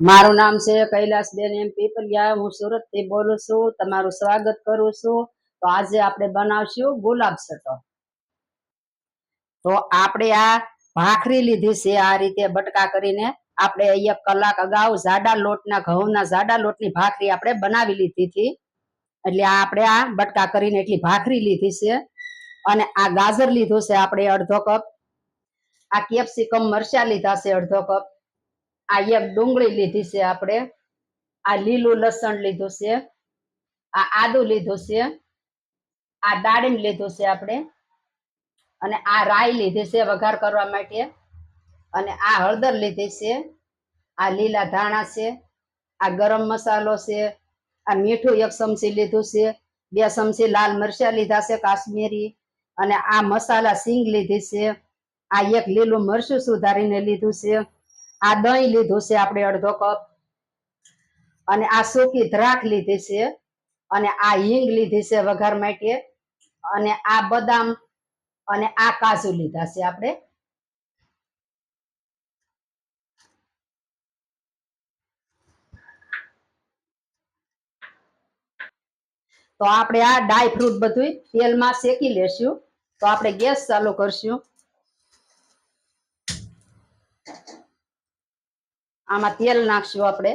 મારું નામ છે કૈલાસબેન એમ પીપલિયા. હું સુરતથી બોલું છું. તમારું સ્વાગત કરું છું. તો આજે આપણે બનાવશું ગુલાબ સટો તો આપણે આ ભાખરી લીધી છે આ રીતે બટકા કરીને આપણે એક કલાક અગાઉ જાડા લોટના ઘઉંના જાડા લોટની ભાખરી આપણે બનાવી લીધી હતી. એટલે આ આપણે આ બટકા કરીને એટલી ભાખરી લીધી છે. અને આ ગાજર લીધું છે આપણે અડધો કપ. આ કેપ્સિકમ મરચા લીધા છે અડધો કપ. આ એક ડુંગળી લીધી છે આપણે. આ લીલું લસણ લીધું છે. આ આદુ લીધું છે. આ દાડીમ લીધું છે આપણે. અને આ રાઈ લીધી છે વઘાર કરવા માટે. અને આ હળદર લીધી છે. આ લીલા ધાણા છે. આ ગરમ મસાલો છે. આ મીઠું એક ચમચી લીધું છે. બે ચમચી લાલ મરચાં લીધા છે કાશ્મીરી. અને આ મસાલા સિંગ લીધી છે. આ એક લીલું મરચું સુધારીને લીધું છે. આ દહીં લીધું છે આપણે અડધો કપ. અને આ સૂકી દ્રાક લીધી છે. અને આ હિંગ લીધી છે વઘાર માટે. અને આ બદામ અને આ કાજુ લીધા છે આપણે. તો આપણે આ ડાય ફ્રૂટ બધું તેલમાં શેકી લેશું. તો આપણે ગેસ ચાલુ કરશું. આમાં તેલ નાખશું આપણે.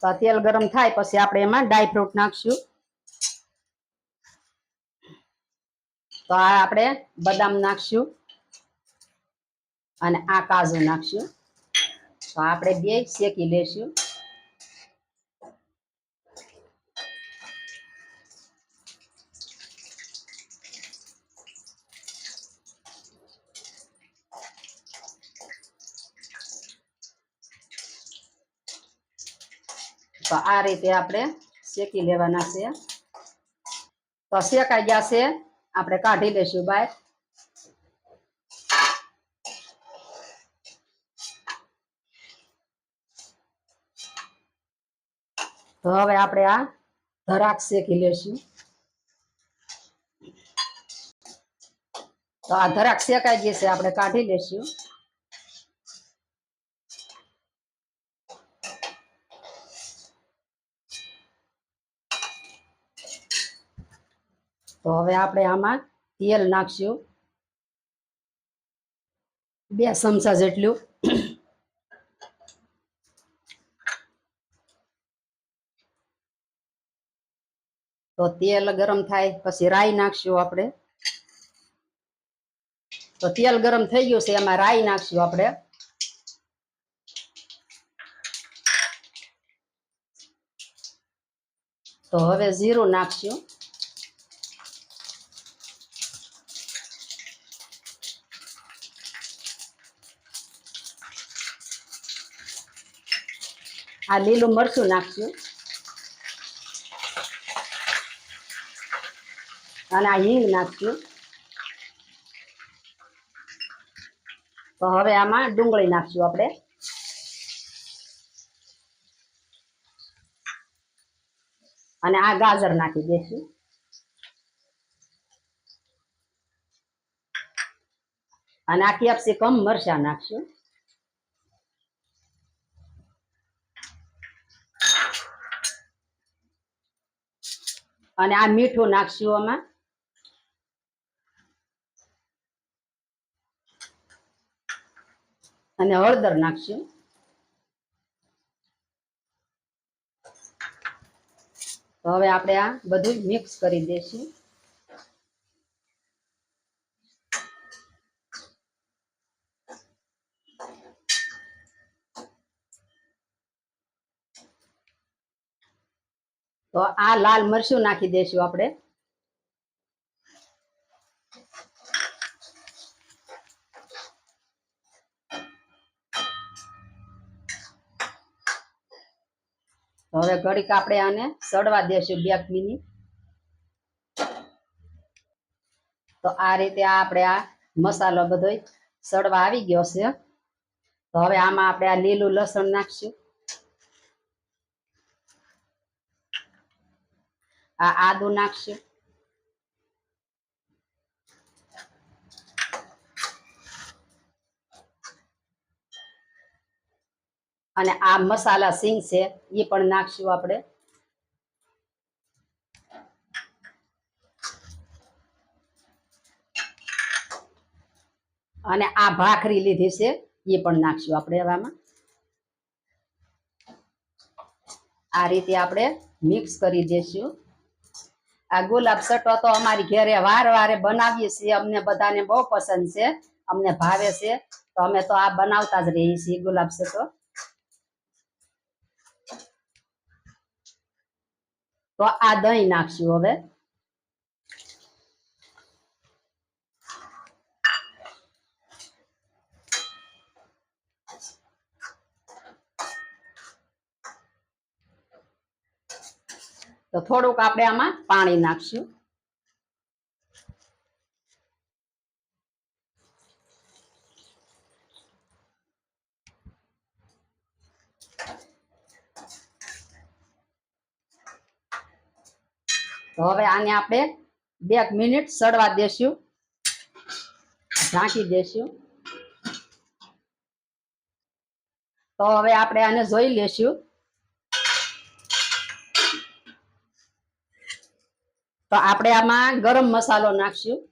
તો આ તેલ ગરમ થાય પછી આપણે એમાં ડ્રાય ફ્રૂટ નાખશું. તો આ આપણે બદામ નાખશું. અને આ કાજુ નાખશું. તો આપણે બે શેકી લેશું. તો આ રીતે આપણે શેકી લેવાના છે. તો શેકાઈ ગયા છે આપણે કાઢી લેશું બહાર. તો હવે આપણે આ ધરાક શેકી લેશું. તો આ ધરાક શેકાઈ ગઈ આપણે કાઢી લેશું. તો હવે આપણે આમાં તેલ નાખશું. બે ચમચા જેટલું. તો તેલ ગરમ થાય, પછી રાઈ નાખશું આપણે. તો તેલ ગરમ થઈ ગયું છે, એમાં રાઈ નાખશું આપણે. તો હવે જીરું નાખશું. આ લીલું મરચું નાખશું. અને આ હિંગ નાખ્યું તો હવે આમાં ડુંગળી નાખશું આપણે. અને આ ગાજર નાખી દઈશું. અને આ કેપ્સિકમ મરચા નાખશું. અને આ મીઠું નાખશું આમાં. અને હળદર નાખશું. તો હવે આપણે આ બધું મિક્સ કરી દઈશું. તો આ લાલ મરચું નાખી દઈશું આપણે. હવે ઘડીક આપણે આને સડવા દેશું બે મિનિટ. તો આ રીતે આ આપણે આ મસાલો બધો સડવા આવી ગયો છે. તો હવે આમાં આપણે આ લીલું લસણ નાખશું. આ આદુ નાખશું. અને આ મસાલા સિંગ છે એ પણ નાખશું આપણે. અને આ ભાખરી લીધી છે એ પણ નાખશું આપણે એવામાં આ રીતે આપણે મિક્સ કરી દઈશું આ ગુલાબ સટો તો અમારી ઘરે વાર વારે બનાવીએ છીએ, અમને બધાને બહુ પસંદ છે, અમને ભાવે છે, તો અમે તો આ બનાવતા જ રહીએ છીએ ગુલાબ સટો. તો આ દહીં નાખશું હવે. તો થોડુંક આપણે આમાં પાણી નાખશું. તો હવે આને આપણે બે મિનિટ સડવા દેશું. ઢાંકી દેશું. તો હવે આપણે આને જોઈ લેશું. તો આપણે આમાં ગરમ મસાલો નાખશું.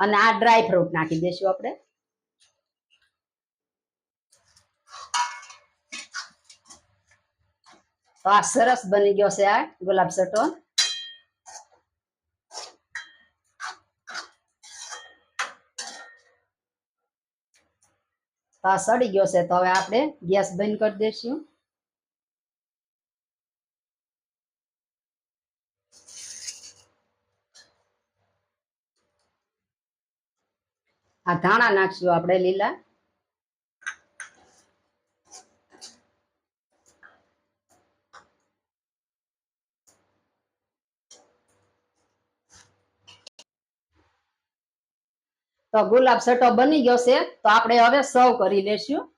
અને આ ડ્રાય ફ્રૂટ નાખી દેશું આપણે. તો આ સરસ બની ગયો છે આ ગુલાબ સટો તો આ સડી ગયો છે તો હવે આપણે ગેસ બંધ કરી દઈશું આ ધાણા નાખશું આપણે લીલા તો ગુલાબ સટો બની ગયો છે. તો આપણે હવે સર્વ કરી લેશું.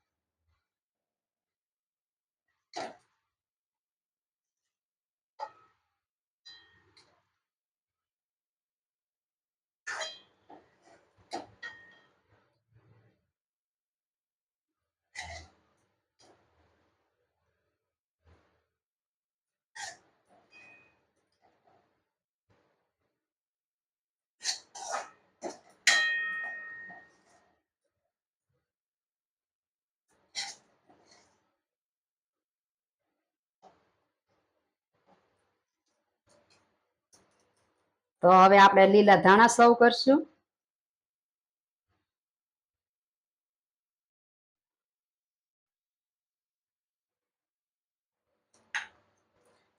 તો હવે આપણે લીલા ધાણા સર્વ કરશું.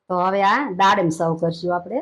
તો હવે આ દાડમ સર્વ કરશું આપણે.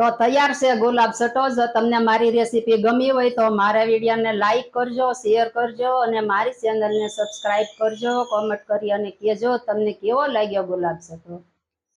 તો તૈયાર છે ગુલાબ સટોજ તમને મારી રેસીપી ગમી હોય તો મારા વિડીયોને લાઈક કરજો શેર કરજો અને મારી ચેનલને સબસ્ક્રાઈબ કરજો કોમેન્ટ કરી અને કહેજો તમને કેવો લાગ્યો ગુલાબ સટો.